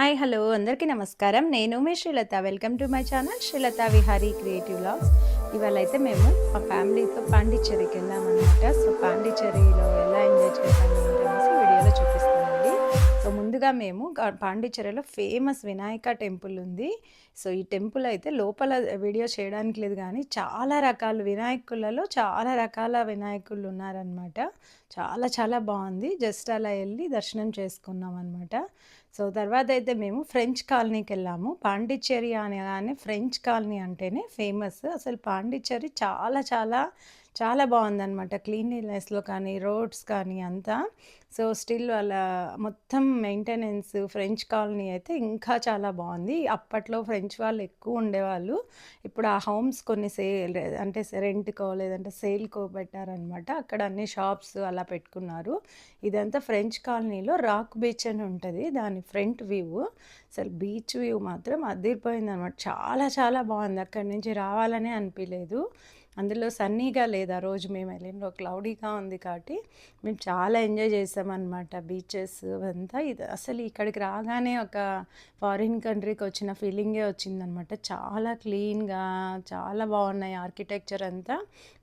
Hi hello అందరికీ నమస్కారం. నేను మీ Srilatha. Welcome to my channel Srilatha Vihari creative blogs ఇవాళ అయితే మేము మా ఫ్యామిలీతో పాండిచ్చేరికి వెళ్ళామన్నమాట. సో పాండిచ్చేరిలో ఎలా ఎంజాయ్ చేసాము ముందుగా మేము పాండిచ్చేరిలో ఫేమస్ వినాయక టెంపుల్ ఉంది. సో ఈ టెంపుల్ అయితే లోపల వీడియో చేయడానికి లేదు కానీ చాలా రకాల వినాయకులలో చాలా రకాల వినాయకులు ఉన్నారనమాట చాలా చాలా బాగుంది. జస్ట్ అలా వెళ్ళి దర్శనం చేసుకున్నాం అనమాట సో తర్వాత అయితే మేము ఫ్రెంచ్ కాలనీకి వెళ్ళాము. పాండిచ్చేరి అనగానే ఫ్రెంచ్ కాలనీ అంటేనే ఫేమస్. అసలు పాండిచ్చేరి చాలా చాలా చాలా బాగుందనమాట క్లీన్లీనెస్లో కానీ రోడ్స్ కానీ అంతా. సో స్టిల్ వాళ్ళ మొత్తం మెయింటెనెన్స్ ఫ్రెంచ్ కాలనీ అయితే ఇంకా చాలా బాగుంది. అప్పట్లో ఫ్రెంచ్ వాళ్ళు ఎక్కువ ఉండేవాళ్ళు. ఇప్పుడు ఆ హోమ్స్ కొన్ని సేల్ అంటే రెంట్కో లేదంటే సేల్కో పెట్టారనమాట అక్కడ అన్ని షాప్స్ అలా పెట్టుకున్నారు. ఇదంతా ఫ్రెంచ్ కాలనీలో రాక్ బీచ్ అని ఉంటుంది. దాని ఫ్రంట్ వ్యూ. అసలు బీచ్ వ్యూ మాత్రం అదిరిపోయింది అనమాట చాలా చాలా బాగుంది. అక్కడి నుంచి రావాలనే అనిపించలేదు అందులో సన్నీగా లేదు ఆ రోజు మేము వెళ్ళిన క్లౌడీగా ఉంది కాబట్టి మేము చాలా ఎంజాయ్ చేసామన్నమాట. బీచెస్ అంతా ఇది అసలు ఇక్కడికి రాగానే ఒక ఫారిన్ కంట్రీకి వచ్చిన ఫీలింగే వచ్చిందనమాట చాలా క్లీన్గా చాలా బాగున్నాయి ఆర్కిటెక్చర్ అంతా.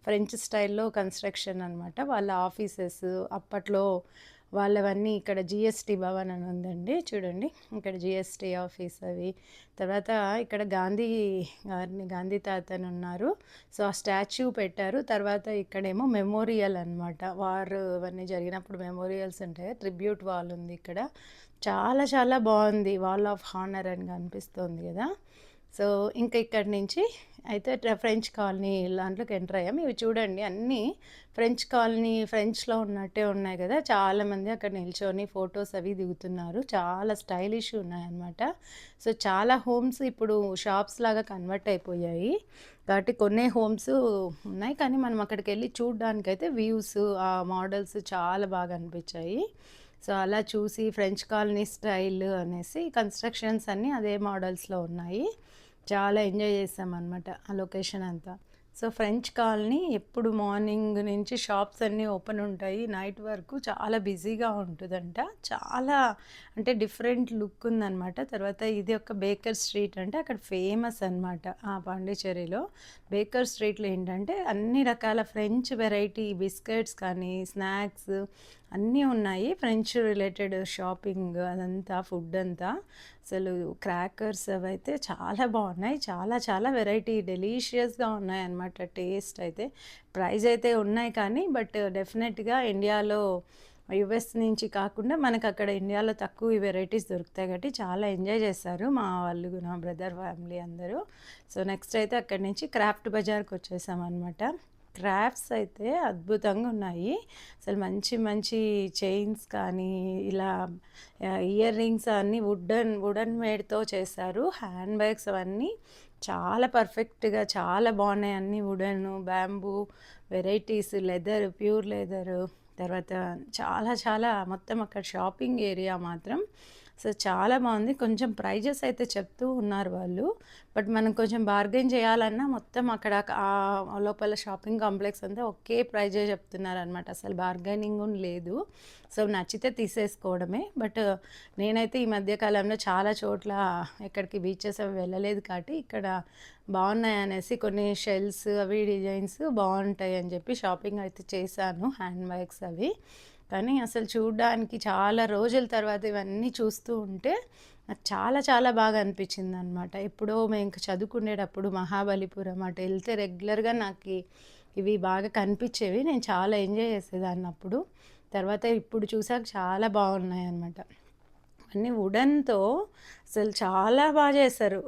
ఫ్రెంచ్ స్టైల్లో కన్స్ట్రక్షన్ అనమాట వాళ్ళ ఆఫీసెస్ అప్పట్లో వాళ్ళవన్నీ ఇక్కడ జిఎస్టీ భవన్ అని ఉందండి. చూడండి. ఇక్కడ జిఎస్టీ ఆఫీస్ అవి. తర్వాత ఇక్కడ గాంధీ గారిని గాంధీ తాత అని ఉన్నారు. సో ఆ స్టాచ్యూ పెట్టారు. తర్వాత ఇక్కడేమో మెమోరియల్ అనమాట వార్ అవన్నీ జరిగినప్పుడు మెమోరియల్స్ ఉంటాయి. ట్రిబ్యూట్ వాల్ ఉంది ఇక్కడ. చాలా చాలా బాగుంది. వాల్ ఆఫ్ హానర్ అని కనిపిస్తుంది కదా. సో ఇంకా ఇక్కడి నుంచి అయితే ఫ్రెంచ్ కాలనీ దాంట్లోకి ఎంటర్ అయ్యాము ఇవి చూడండి అన్నీ ఫ్రెంచ్ కాలనీ ఫ్రెంచ్లో ఉన్నట్టే ఉన్నాయి కదా. చాలామంది అక్కడ నిల్చొని ఫొటోస్ అవి దిగుతున్నారు. చాలా స్టైలిష్ ఉన్నాయన్నమాట. సో చాలా హోమ్స్ ఇప్పుడు షాప్స్ లాగా కన్వర్ట్ అయిపోయాయి. కాబట్టి కొన్ని హోమ్స్ ఉన్నాయి. కానీ మనం అక్కడికి వెళ్ళి చూడడానికైతే వ్యూస్ ఆ మోడల్స్ చాలా బాగా అనిపించాయి. సో అలా చూసి ఫ్రెంచ్ కాలనీ స్టైల్ అనేసి కన్స్ట్రక్షన్స్ అన్నీ అదే మోడల్స్లో ఉన్నాయి. చాలా ఎంజాయ్ చేసాం అనమాట ఆ లొకేషన్ అంతా. సో ఫ్రెంచ్ కాలనీ ఎప్పుడు మార్నింగ్ నుంచి షాప్స్ అన్నీ ఓపెన్ ఉంటాయి నైట్ వరకు చాలా బిజీగా ఉంటుందంట. చాలా అంటే డిఫరెంట్ లుక్ ఉందన్నమాట. తర్వాత ఇది ఒక బేకర్ స్ట్రీట్ అంటే అక్కడ ఫేమస్ అన్నమాట ఆ పాండిచేరిలో బేకర్ స్ట్రీట్లో ఏంటంటే అన్ని రకాల ఫ్రెంచ్ వెరైటీ బిస్కెట్స్ కానీ స్నాక్స్ అన్నీ ఉన్నాయి. ఫ్రెంచ్ రిలేటెడ్ షాపింగ్ అదంతా ఫుడ్ అంతా. అసలు క్రాకర్స్ అవైతే చాలా బాగున్నాయి. చాలా చాలా వెరైటీ డెలీషియస్గా ఉన్నాయి అన్నమాట. టేస్ట్ అయితే ప్రైస్ అయితే ఉన్నాయి కానీ బట్ డెఫినెట్గా ఇండియాలో యుఎస్ నుంచి కాకుండా మనకు అక్కడ ఇండియాలో తక్కువ వెరైటీస్ దొరుకుతాయి కాబట్టి చాలా ఎంజాయ్ చేశారు మా వాళ్ళు నా బ్రదర్ ఫ్యామిలీ అందరూ. సో నెక్స్ట్ అయితే అక్కడి నుంచి క్రాఫ్ట్ బజార్కి వచ్చేసాం అనమాట క్రాఫ్ట్స్ అయితే అద్భుతంగా ఉన్నాయి. అసలు మంచి మంచి చైన్స్ కానీ ఇలా ఇయర్ రింగ్స్ అన్నీ వుడన్ వుడన్ మేడ్తో చేశారు. హ్యాండ్ బ్యాగ్స్ అవన్నీ చాలా పర్ఫెక్ట్గా చాలా బాగున్నాయి అన్నీ wooden bamboo varieties leather pure leather. తర్వాత చాలా చాలా మొత్తం అక్కడ షాపింగ్ ఏరియా మాత్రం సో చాలా బాగుంది. కొంచెం ప్రైజెస్ అయితే చెప్తూ ఉన్నారు వాళ్ళు. బట్ మనం కొంచెం బార్గెన్ చేయాలన్నా మొత్తం అక్కడ లోపల షాపింగ్ కాంప్లెక్స్ అంతా ఒకే ప్రైజే చెప్తున్నారు అనమాట అసలు బార్గెనింగ్ లేదు. సో నచ్చితే తీసేసుకోవడమే. బట్ నేనైతే ఈ మధ్యకాలంలో చాలా చోట్ల ఎక్కడికి బీచెస్ అవి వెళ్ళలేదు కాబట్టి ఇక్కడ బాగున్నాయి అనేసి కొన్ని షెల్స్ అవి డిజైన్స్ బాగుంటాయి అని చెప్పి షాపింగ్ అయితే చేశాను. హ్యాండ్ బ్యాగ్స్ అవి. కానీ అసలు చూడడానికి చాలా రోజుల తర్వాత ఇవన్నీ చూస్తూ ఉంటే నాకు చాలా చాలా బాగా అనిపించింది అనమాట ఎప్పుడో మేము ఇంకా చదువుకునేటప్పుడు మహాబలిపురం అటు వెళ్తే రెగ్యులర్గా నాకు ఇవి బాగా కనిపించేవి. నేను చాలా ఎంజాయ్ చేసేదాన్ని అప్పుడు. తర్వాత ఇప్పుడు చూసాక చాలా బాగున్నాయి అనమాట అన్నీ వుడన్తో అసలు చాలా బాగా చేశారు.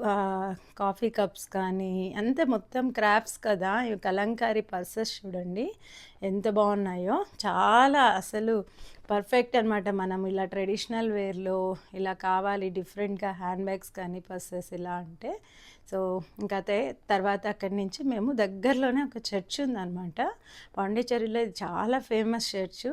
కాఫీ కప్స్ కానీ అంతే మొత్తం క్రాఫ్ట్స్ కదా ఇవి కలంకారీ పర్సెస్ చూడండి ఎంత బాగున్నాయో చాలా అసలు పర్ఫెక్ట్ అనమాట మనం ఇలా ట్రెడిషనల్ వేర్లో ఇలా కావాలి డిఫరెంట్గా హ్యాండ్ బ్యాగ్స్ కానీ పర్సెస్ ఇలా అంటే. సో ఇంకా తర్వాత అక్కడి నుంచి మేము దగ్గరలోనే ఒక చర్చ్ ఉందన్నమాట. పాండిచేరిలో ఇది చాలా ఫేమస్ చర్చ్.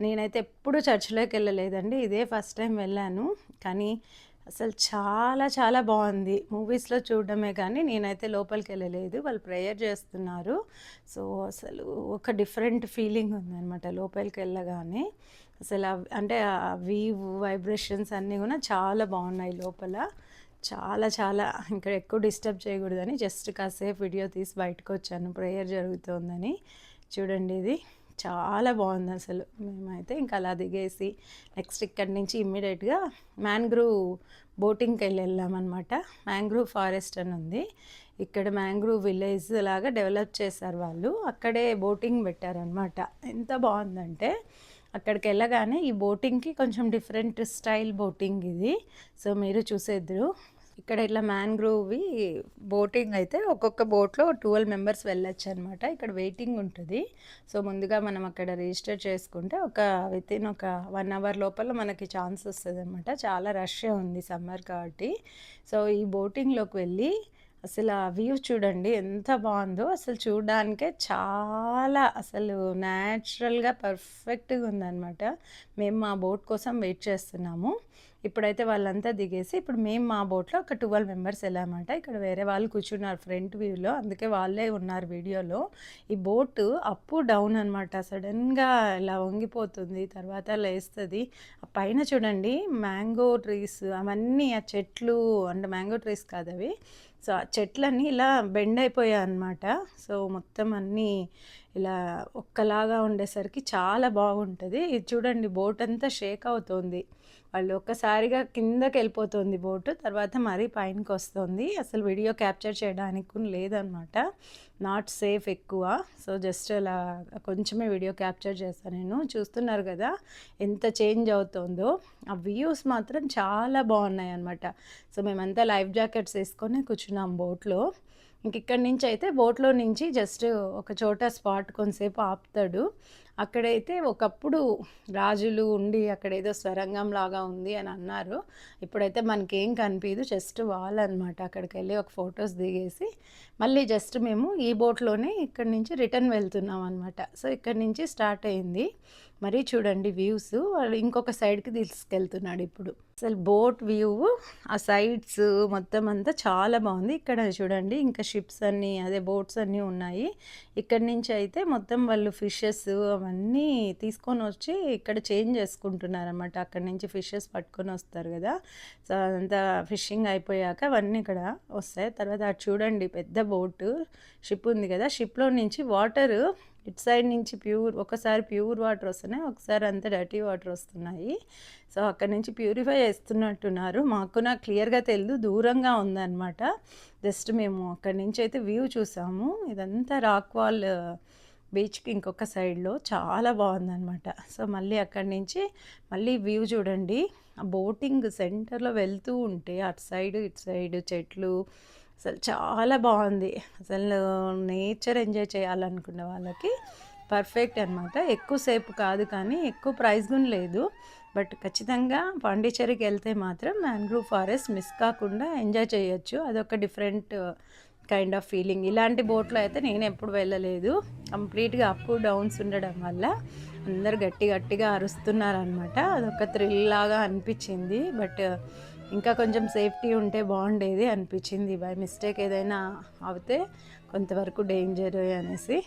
నేనైతే ఎప్పుడు చర్చిలోకి వెళ్ళలేదండి. ఇదే ఫస్ట్ టైం వెళ్ళాను. కానీ అసలు చాలా చాలా బాగుంది. మూవీస్లో చూడడమే కానీ నేనైతే లోపలికి వెళ్ళలేదు. వాళ్ళు ప్రేయర్ చేస్తున్నారు. సో అసలు ఒక డిఫరెంట్ ఫీలింగ్ ఉందన్నమాట లోపలికి వెళ్ళగానే. అసలు అంటే ఆ వీవ్ వైబ్రేషన్స్ అన్నీ కూడా చాలా బాగున్నాయి లోపల. చాలా చాలా ఇంకా ఎక్కువ డిస్టర్బ్ చేయకూడదని జస్ట్ కాసేపు వీడియో తీసి బయటకు వచ్చాను. ప్రేయర్ జరుగుతోందని. చూడండి ఇది. చాలా బాగుంది అసలు. మేమైతే ఇంకా అలా దిగేసి నెక్స్ట్ ఇక్కడి నుంచి ఇమ్మీడియట్గా మ్యాంగ్రూవ్ బోటింగ్కి వెళ్ళి వెళ్ళామన్నమాట. మ్యాంగ్రూవ్ ఫారెస్ట్ అని ఉంది. ఇక్కడ మ్యాంగ్రూవ్ విలేజ్ లాగా డెవలప్ చేశారు వాళ్ళు. అక్కడే బోటింగ్ పెట్టారనమాట ఎంత బాగుందంటే అక్కడికి వెళ్ళగానే ఈ బోటింగ్కి కొంచెం డిఫరెంట్ స్టైల్ బోటింగ్ ఇది. సో మీరు చూసేద్దరు. ఇక్కడ ఇట్లా మ్యాంగ్రోవ్వి బోటింగ్ అయితే ఒక్కొక్క బోట్లో ట్వెల్వ్ మెంబర్స్ వెళ్ళొచ్చు అనమాట ఇక్కడ వెయిటింగ్ ఉంటుంది. సో ముందుగా మనం అక్కడ రిజిస్టర్ చేసుకుంటే ఒక వితిన్ ఒక వన్ అవర్ లోపల మనకి ఛాన్స్ వస్తుంది అనమాట చాలా రష్ ఉంది సమ్మర్ కాబట్టి. సో ఈ బోటింగ్లోకి వెళ్ళి అసలు ఆ వ్యూ చూడండి ఎంత బాగుందో. అసలు చూడడానికే చాలా అసలు న్యాచురల్గా పర్ఫెక్ట్గా ఉందన్నమాట. మేము మా బోట్ కోసం వెయిట్ చేస్తున్నాము. ఇప్పుడైతే వాళ్ళంతా దిగేసి ఇప్పుడు మేము మా బోట్లో ఒక ట్వెల్వ్ మెంబర్స్ వెళ్ళామంట. ఇక్కడ వేరే వాళ్ళు కూర్చున్నారు ఫ్రంట్ వ్యూలో. అందుకే వాళ్ళే ఉన్నారు వీడియోలో. ఈ బోట్ అప్ డౌన్ అనమాట సడన్గా ఇలా వంగిపోతుంది తర్వాత లేస్తుంది. ఆ పైన చూడండి మ్యాంగో ట్రీస్ అవన్నీ ఆ చెట్లు అంటే మ్యాంగో ట్రీస్ కాదు అవి సో ఆ చెట్లన్నీ ఇలా బెండ్ అయిపోయాయి అనమాట సో మొత్తం అన్నీ ఇలా ఒక్కలాగా ఉండేసరికి చాలా బాగుంటుంది. ఇది చూడండి బోట్ అంతా షేక్ అవుతుంది. వాళ్ళు ఒక్కసారిగా కిందకి వెళ్ళిపోతుంది బోటు తర్వాత మరీ పైనకి వస్తుంది. అసలు వీడియో క్యాప్చర్ చేయడానికి కూడా లేదనమాట నాట్ సేఫ్ ఎక్కువ. సో జస్ట్ అలా కొంచెమే వీడియో క్యాప్చర్ చేస్తాను నేను. చూస్తున్నారు కదా ఎంత చేంజ్ అవుతుందో. ఆ వ్యూస్ మాత్రం చాలా బాగున్నాయి అనమాట సో మేమంతా లైఫ్ జాకెట్స్ వేసుకొని కూర్చున్నాం బోట్లో. ఇంక ఇక్కడి నుంచి అయితే బోట్లో నుంచి జస్ట్ ఒక చోట స్పాట్ కొంతసేపు ఆపుతాడు. అక్కడైతే ఒకప్పుడు రాజులు ఉండి అక్కడ ఏదో స్వరంగం లాగా ఉంది అని అన్నారు. ఇప్పుడైతే మనకేం కనిపించదు జస్ట్ వాల్ అనమాట అక్కడికి వెళ్ళి ఒక ఫొటోస్ దిగేసి మళ్ళీ జస్ట్ మేము ఈ బోట్లోనే ఇక్కడి నుంచి రిటర్న్ వెళ్తున్నాం అనమాట సో ఇక్కడి నుంచి స్టార్ట్ అయింది. మరీ చూడండి వ్యూస్. వాళ్ళు ఇంకొక సైడ్కి తీసుకెళ్తున్నాడు ఇప్పుడు. అసలు బోట్ వ్యూ ఆ సైడ్స్ మొత్తం అంతా చాలా బాగుంది. ఇక్కడ చూడండి ఇంకా షిప్స్ అన్నీ అదే బోట్స్ అన్నీ ఉన్నాయి. ఇక్కడ నుంచి అయితే మొత్తం వాళ్ళు ఫిషెస్ అవన్నీ తీసుకొని వచ్చి ఇక్కడ చేంజ్ చేసుకుంటున్నారు అనమాట అక్కడ నుంచి ఫిషెస్ పట్టుకొని వస్తారు కదా. సో అదంతా ఫిషింగ్ అయిపోయాక అవన్నీ ఇక్కడ వస్తాయి. తర్వాత అటు చూడండి పెద్ద బోటు షిప్ ఉంది కదా. షిప్లో నుంచి వాటర్ ఇటు సైడ్ నుంచి ప్యూర్ ఒకసారి ప్యూర్ వాటర్ వస్తున్నాయి ఒకసారి అంతా డర్టీ వాటర్ వస్తున్నాయి. సో అక్కడ నుంచి ప్యూరిఫై చేస్తున్నట్టున్నారు. మాకు నాకు క్లియర్గా తెలియదు దూరంగా ఉందన్నమాట. జస్ట్ మేము అక్కడి నుంచి అయితే వ్యూ చూసాము. ఇదంతా రాక్ వాల్ బీచ్కి ఇంకొక సైడ్లో చాలా బాగుందన్నమాట. సో మళ్ళీ అక్కడి నుంచి మళ్ళీ వ్యూ చూడండి. ఆ బోటింగ్ సెంటర్లో వెళ్తూ ఉంటే అటు సైడ్ ఇటు సైడ్ చెట్లు అసలు చాలా బాగుంది. అసలు నేచర్ ఎంజాయ్ చేయాలనుకున్న వాళ్ళకి పర్ఫెక్ట్ అనమాట ఎక్కువసేపు కాదు కానీ ఎక్కువ ప్రైస్ కూడా లేదు. బట్ ఖచ్చితంగా పాండిచ్చేరికి వెళ్తే మాత్రం మ్యాంగ్రూవ్ ఫారెస్ట్ మిస్ కాకుండా ఎంజాయ్ చేయొచ్చు. అదొక డిఫరెంట్ కైండ్ ఆఫ్ ఫీలింగ్ ఇలాంటి బోట్లో అయితే నేను ఎప్పుడు వెళ్ళలేదు. కంప్లీట్గా అప్ డౌన్స్ ఉండడం వల్ల అందరు గట్టి గట్టిగా అరుస్తున్నారనమాట అదొక థ్రిల్ లాగా అనిపించింది. బట్ uh, ఇంకా కొంచెం సేఫ్టీ ఉంటే బాగుండేది అనిపించింది. బై మిస్టేక్ ఏదైనా అవుతే కొంతవరకు డేంజర్ అనేసి.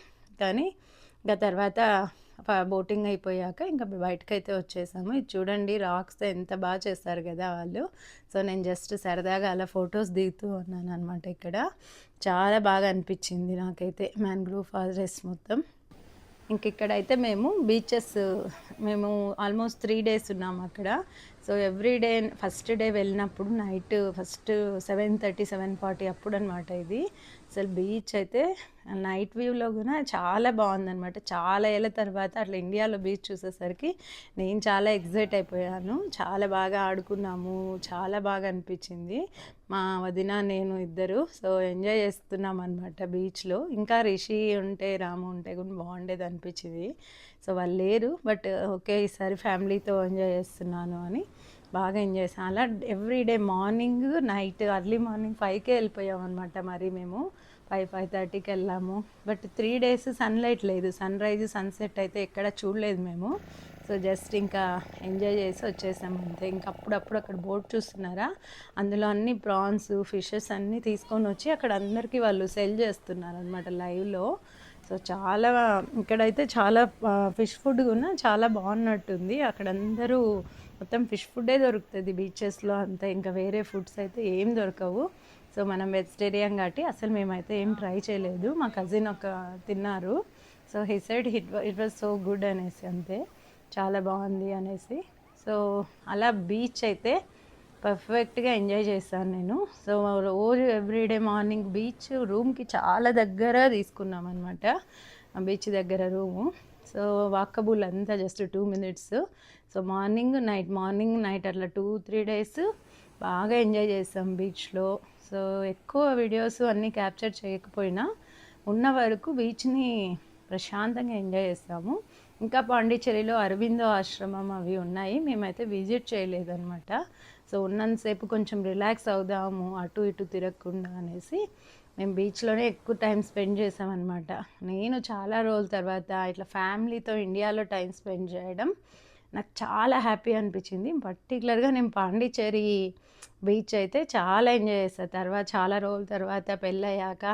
కానీ ఇంకా తర్వాత బోటింగ్ అయిపోయాక ఇంకా బయటకైతే వచ్చేసాము. ఇది చూడండి రాక్స్ ఎంత బాగా చేస్తారు కదా వాళ్ళు. సో నేను జస్ట్ సరదాగా అలా ఫొటోస్ దిగుతూ ఉన్నాను అనమాట ఇక్కడ. చాలా బాగా అనిపించింది నాకైతే మ్యాంగ్రూవ్ ఫారెస్ట్ మొత్తం. ఇంక ఇక్కడైతే మేము బీచెస్ మేము ఆల్మోస్ట్ త్రీ డేస్ ఉన్నాము అక్కడ. So every day first day వెళ్ళినప్పుడు night first seven thirty seven forty అప్పుడు అనమాట ఇది. అసలు బీచ్ అయితే నైట్ వ్యూలో కూడా చాలా బాగుందన్నమాట. చాలా ఏళ్ళ తర్వాత అట్లా ఇండియాలో బీచ్ చూసేసరికి నేను చాలా ఎగ్జైట్ అయిపోయాను. చాలా బాగా ఆడుకున్నాము. చాలా బాగా అనిపించింది. మా వదిన నేను ఇద్దరు సో ఎంజాయ్ చేస్తున్నాం అనమాట బీచ్లో. ఇంకా రిషి ఉంటే రాము ఉంటే కూడా బాగుండేది అనిపించింది. సో వాళ్ళు లేరు బట్ ఓకే ఈసారి ఫ్యామిలీతో ఎంజాయ్ చేస్తున్నాను అని బాగా ఎంజాయ్ చేసాం అలా every day morning night early morning ఫైవ్కే వెళ్ళిపోయాం అనమాట మరి మేము. ఫైవ్ ఫైవ్ థర్టీకి వెళ్ళాము. బట్ త్రీ డేస్ సన్లైట్ లేదు. సన్ రైజ్ సన్సెట్ అయితే ఎక్కడ చూడలేదు మేము. సో జస్ట్ ఇంకా ఎంజాయ్ చేసి వచ్చేసాం అంతే. ఇంకా అప్పుడప్పుడు అక్కడ బోట్ చూస్తున్నారా? అందులో అన్ని ప్రాన్స్ ఫిషెస్ అన్నీ తీసుకొని వచ్చి అక్కడ అందరికీ వాళ్ళు సెల్ చేస్తున్నారు అనమాట లైవ్లో సో చాలా ఇక్కడైతే చాలా ఫిష్ ఫుడ్ కూడా చాలా బాగున్నట్టుంది. అక్కడ అందరూ మొత్తం ఫిష్ ఫుడ్డే దొరుకుతుంది బీచెస్లో అంతా. ఇంకా వేరే ఫుడ్స్ అయితే ఏం దొరకవు. సో మనం వెజిటేరియన్ కాబట్టి అసలు మేమైతే ఏం ట్రై చేయలేదు. మా కజిన్ ఒక తిన్నారు. So he said it it was so good అనేసి అంతే. చాలా బాగుంది అనేసి. సో అలా బీచ్ అయితే పర్ఫెక్ట్గా ఎంజాయ్ చేశాను నేను. సో రోజు ఎవ్రీడే మార్నింగ్ బీచ్ రూమ్కి చాలా దగ్గర తీసుకున్నాం అనమాట బీచ్ దగ్గర రూము. సో వాకబుల్ అంతా just two minutes so morning night morning night అట్లా టూ త్రీ డేస్ బాగా ఎంజాయ్ చేసాం బీచ్లో సో ఎక్కువ వీడియోస్ అన్నీ క్యాప్చర్ చేయకపోయినా ఉన్న వరకు బీచ్ని ప్రశాంతంగా ఎంజాయ్ చేస్తాము. ఇంకా పాండిచ్చేరిలో అరవిందో ఆశ్రమం అవి ఉన్నాయి. మేమైతే విజిట్ చేయలేదన్నమాట. సో ఉన్నంతసేపు కొంచెం రిలాక్స్ అవుదాము అటు ఇటు తిరగకుండా అనేసి. మేము బీచ్లోనే ఎక్కువ టైం స్పెండ్ చేసామన్నమాట. నేను చాలా రోజుల తర్వాత ఇట్లా ఫ్యామిలీతో ఇండియాలో టైం స్పెండ్ చేయడం నాకు చాలా హ్యాపీ అనిపించింది. పర్టికులర్గా నేను పాండిచ్చేరి బీచ్ అయితే చాలా ఎంజాయ్ చేస్తాను తర్వాత చాలా రోజుల తర్వాత పెళ్ళయ్యాక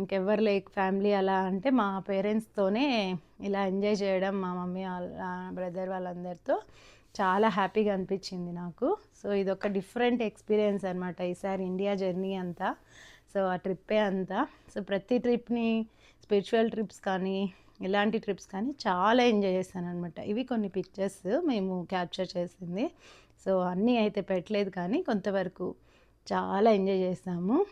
ఇంకెవ్వరు లేక ఫ్యామిలీ అలా అంటే మా పేరెంట్స్తోనే ఇలా ఎంజాయ్ చేయడం మా మమ్మీ వాళ్ళ బ్రదర్ వాళ్ళందరితో. చాలా హ్యాపీగా అనిపించింది నాకు. సో ఇది ఒక డిఫరెంట్ ఎక్స్పీరియన్స్ అనమాట ఈసారి ఇండియా జర్నీ అంతా. సో ఆ ట్రిప్పే అంతా. సో ప్రతి ట్రిప్ని స్పిరిచువల్ ట్రిప్స్ కానీ ఇలాంటి ట్రిప్స్ కానీ చాలా ఎంజాయ్ చేశాను అనమాట ఇవి కొన్ని పిక్చర్స్ మేము క్యాప్చర్ చేసింది. సో అన్నీ అయితే పెట్టలేదు కానీ కొంతవరకు చాలా ఎంజాయ్ చేసాము.